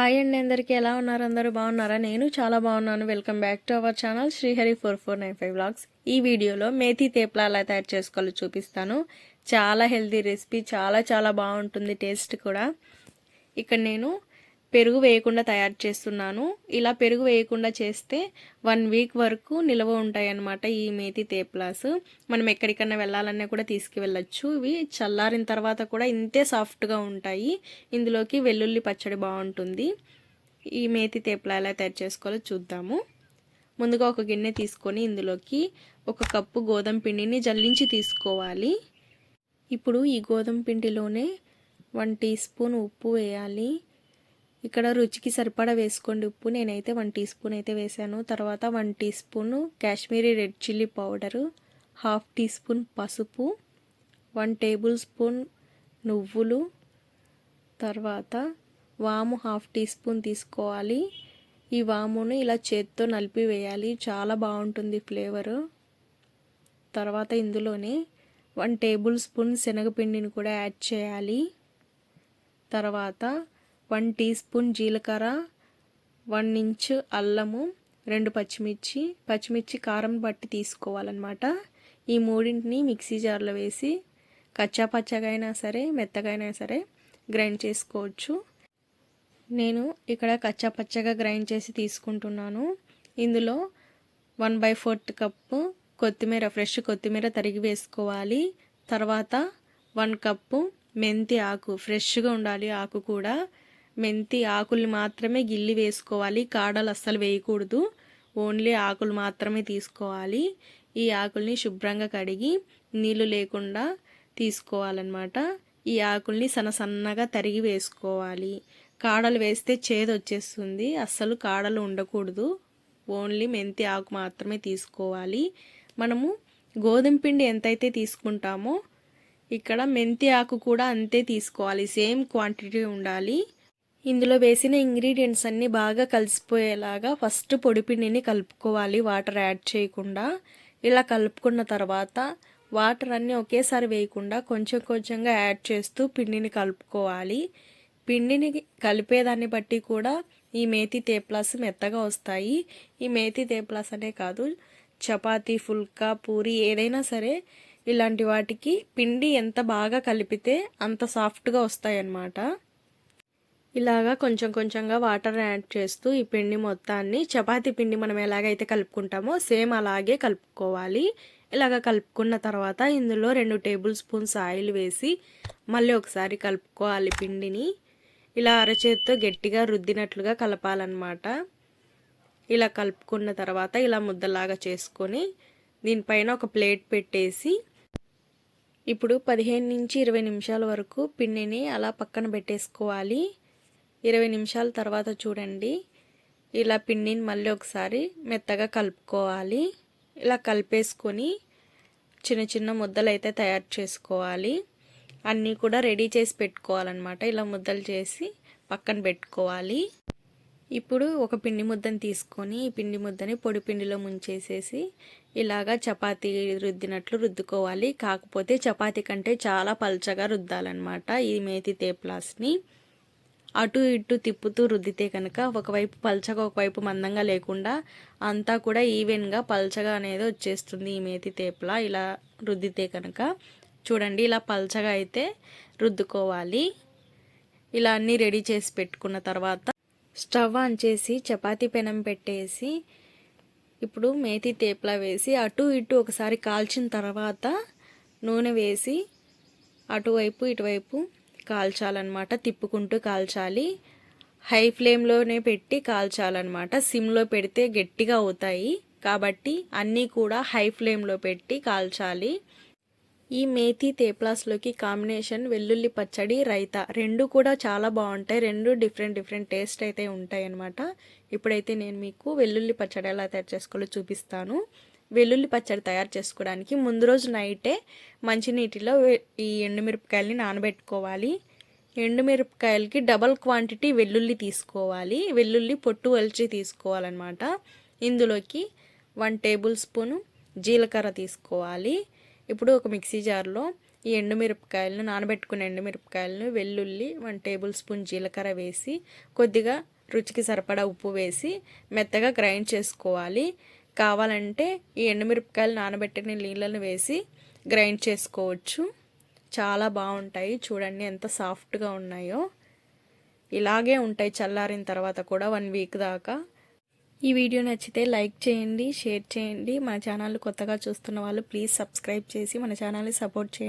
Hi అండి అందరికీ ఎలా ఉన్నారు? అందరూ బాగున్నారా? నేను చాలా బాగున్నాను. Welcome back to our channel Srihari four four nine five blogs ఈ వీడియోలో మేథీ తేప్లా ఎలా తయారు చేసుకోవాలో చూపిస్తాను. చాలా హెల్తీ రెసిపీ చాలా చాలా బాగుంటుంది టేస్ట్ కూడా. ఇక్కడ నేను పెరుగు వేయకుండా తయారు చేస్తున్నాను. ఇలా పెరుగు వేయకుండా చేస్తే వన్ వీక్ వరకు నిల్వ ఉంటాయి అన్నమాట ఈ మేతి తేప్లాస్. మనం ఎక్కడికన్నా వెళ్ళాలన్నా కూడా తీసుకువెళ్ళచ్చు. ఇవి చల్లారిన తర్వాత కూడా ఇంతే సాఫ్ట్గా ఉంటాయి. ఇందులోకి వెల్లుల్లి పచ్చడి బాగుంటుంది. ఈ మేతి తేప్లా ఎలా తయారు చేసుకోవాలో చూద్దాము. ముందుగా ఒక గిన్నె తీసుకొని ఇందులోకి ఒక కప్పు గోధుమ పిండిని జల్లించి తీసుకోవాలి. ఇప్పుడు ఈ గోధుమ పిండిలోనే వన్ టీ స్పూన్ ఉప్పు వేయాలి. ఇక్కడ రుచికి సరిపడా వేసుకోండి ఉప్పు. నేనైతే వన్ టీ స్పూన్ అయితే వేసాను. తర్వాత one teaspoon Kashmiri red chilli powder half teaspoon పసుపు వన్ టేబుల్ స్పూన్ నువ్వులు. తర్వాత వాము హాఫ్ టీ స్పూన్ తీసుకోవాలి. ఈ వామును ఇలా చేత్తో నలిపి వేయాలి. చాలా బాగుంటుంది ఫ్లేవరు. తర్వాత ఇందులోనే వన్ టేబుల్ స్పూన్ శనగపిండిని కూడా యాడ్ చేయాలి. తర్వాత వన్ టీ స్పూన్ జీలకర్ర వన్ ఇంచ్ అల్లము రెండు పచ్చిమిర్చి పచ్చిమిర్చి కారం బట్టి తీసుకోవాలన్నమాట. ఈ మూడింటిని మిక్సీ జార్లో వేసి కచ్చా పచ్చగా అయినా సరే మెత్తగైనా సరే గ్రైండ్ చేసుకోవచ్చు. నేను ఇక్కడ కచ్చా పచ్చగా గ్రైండ్ చేసి తీసుకుంటున్నాను. ఇందులో వన్ బై ఫోర్త్ కప్పు కొత్తిమీర ఫ్రెష్ కొత్తిమీర తరిగి వేసుకోవాలి. తర్వాత వన్ కప్పు మెంతి ఆకు ఫ్రెష్గా ఉండాలి ఆకు కూడా. మెంతి ఆకులు మాత్రమే గిల్లి వేసుకోవాలి. కాడలు అస్సలు వేయకూడదు. ఓన్లీ ఆకులు మాత్రమే తీసుకోవాలి. ఈ ఆకుల్ని శుభ్రంగా కడిగి నీళ్ళు లేకుండా తీసుకోవాలన్నమాట. ఈ ఆకుల్ని సన్న సన్నగా తరిగి వేసుకోవాలి. కాడలు వేస్తే చేదు వచ్చేస్తుంది. అస్సలు కాడలు ఉండకూడదు. ఓన్లీ మెంతి ఆకు మాత్రమే తీసుకోవాలి. మనము గోధుమ పిండి ఎంతైతే తీసుకుంటామో ఇక్కడ మెంతి ఆకు కూడా అంతే తీసుకోవాలి. సేమ్ క్వాంటిటీ ఉండాలి. ఇందులో వేసిన ఇంగ్రీడియంట్స్ అన్నీ బాగా కలిసిపోయేలాగా ఫస్ట్ పొడిపిండిని కలుపుకోవాలి వాటర్ యాడ్ చేయకుండా. ఇలా కలుపుకున్న తర్వాత వాటర్ అన్నీ ఒకేసారి వేయకుండా కొంచెం కొంచెంగా యాడ్ చేస్తూ పిండిని కలుపుకోవాలి. పిండిని కలిపేదాన్ని బట్టి కూడా ఈ మేతి తేప్లాస్ మెత్తగా వస్తాయి. ఈ మేతి తేప్లాస్ అనే కాదు చపాతీ ఫుల్కా పూరి ఏదైనా సరే ఇలాంటి వాటికి పిండి ఎంత బాగా కలిపితే అంత సాఫ్ట్గా వస్తాయి అన్నమాట ఇలాగా కొంచెం కొంచెంగా వాటర్ యాడ్ చేస్తూ ఈ పిండి మొత్తాన్ని చపాతీ పిండి మనం ఎలాగైతే కలుపుకుంటామో సేమ్ అలాగే కలుపుకోవాలి. ఇలాగ కలుపుకున్న తర్వాత ఇందులో రెండు టేబుల్ స్పూన్స్ ఆయిల్ వేసి మళ్ళీ ఒకసారి కలుపుకోవాలి పిండిని. ఇలా అరచేతితో గట్టిగా రుద్దినట్లుగా కలపాలన్నమాట. ఇలా కలుపుకున్న తర్వాత ఇలా ముద్దలాగా చేసుకొని దీనిపైన ఒక ప్లేట్ పెట్టేసి ఇప్పుడు పదిహేను నుంచి ఇరవై నిమిషాల వరకు పిండిని అలా పక్కన పెట్టేసుకోవాలి. ఇరవై నిమిషాల తర్వాత చూడండి. ఇలా పిండిని మళ్ళీ ఒకసారి మెత్తగా కలుపుకోవాలి. ఇలా కలిపేసుకొని చిన్న చిన్న ముద్దలు అయితే తయారు చేసుకోవాలి. అన్నీ కూడా రెడీ చేసి పెట్టుకోవాలన్నమాట. ఇలా ముద్దలు చేసి పక్కన పెట్టుకోవాలి. ఇప్పుడు ఒక పిండి ముద్దను తీసుకొని ఈ పిండి ముద్దని పొడి పిండిలో ముంచేసేసి ఇలాగా చపాతీ రుద్దినట్లు రుద్దుకోవాలి. కాకపోతే చపాతీ కంటే చాలా పల్చగా రుద్దాలన్నమాట ఈ మేతి తేప్లాస్ని. అటు ఇటు తిప్పుతూ రుద్దితే కనుక ఒకవైపు పల్చగా ఒకవైపు మందంగా లేకుండా అంతా కూడా ఈవెన్గా పల్చగా అనేది వచ్చేస్తుంది ఈ మేతి తేపలా. ఇలా రుద్దితే కనుక చూడండి ఇలా పల్చగా అయితే రుద్దుకోవాలి. ఇలా అన్నీ రెడీ చేసి పెట్టుకున్న తర్వాత స్టవ్ ఆన్ చేసి చపాతీ పెనం పెట్టేసి ఇప్పుడు మేతి తేపలా వేసి అటు ఇటు ఒకసారి కాల్చిన తర్వాత నూనె వేసి అటువైపు ఇటువైపు కాల్చాలన్నమాట తిప్పుకుంటూ కాల్చాలి. హై ఫ్లేమ్లోనే పెట్టి కాల్చాలన్నమాట. సిమ్లో పెడితే గట్టిగా అవుతాయి. కాబట్టి అన్నీ కూడా హై ఫ్లేమ్లో పెట్టి కాల్చాలి. ఈ మేతి తేప్లాస్లోకి కాంబినేషన్ వెల్లుల్లి పచ్చడి రైతా రెండు కూడా చాలా బాగుంటాయి. రెండు డిఫరెంట్ డిఫరెంట్ టేస్ట్ అయితే ఉంటాయి అన్నమాట ఇప్పుడైతే నేను మీకు వెల్లుల్లి పచ్చడి ఎలా తయారు చేసుకోవాలో చూపిస్తాను. వెల్లుల్లి పచ్చడి తయారు చేసుకోవడానికి ముందు రోజు నైటే మంచినీటిలో ఈ ఎండుమిరపకాయలని నానబెట్టుకోవాలి. ఎండుమిరపకాయలకి డబల్ క్వాంటిటీ వెల్లుల్లి తీసుకోవాలి. వెల్లుల్లి పొట్టు వలిచి తీసుకోవాలన్నమాట. ఇందులోకి వన్ టేబుల్ స్పూను జీలకర్ర తీసుకోవాలి. ఇప్పుడు ఒక మిక్సీ జార్లో ఈ ఎండుమిరపకాయలను నానబెట్టుకున్న ఎండుమిరపకాయలను వెల్లుల్లి వన్ టేబుల్ స్పూన్ జీలకర్ర వేసి కొద్దిగా రుచికి సరిపడా ఉప్పు వేసి మెత్తగా గ్రైండ్ చేసుకోవాలి. కావాలంటే ఈ ఎండుమిరపకాయలు నానబెట్టిన నీళ్ళను వేసి గ్రైండ్ చేసుకోవచ్చు. చాలా బాగుంటాయి. చూడండి ఎంత సాఫ్ట్గా ఉన్నాయో. ఇలాగే ఉంటాయి చల్లారిన తర్వాత కూడా వన్ వీక్ దాకా. ఈ వీడియో నచ్చితే లైక్ చేయండి షేర్ చేయండి. మన ఛానల్ కొత్తగా చూస్తున్న వాళ్ళు ప్లీజ్ సబ్స్క్రైబ్ చేసి మన ఛానల్ని సపోర్ట్ చేయండి.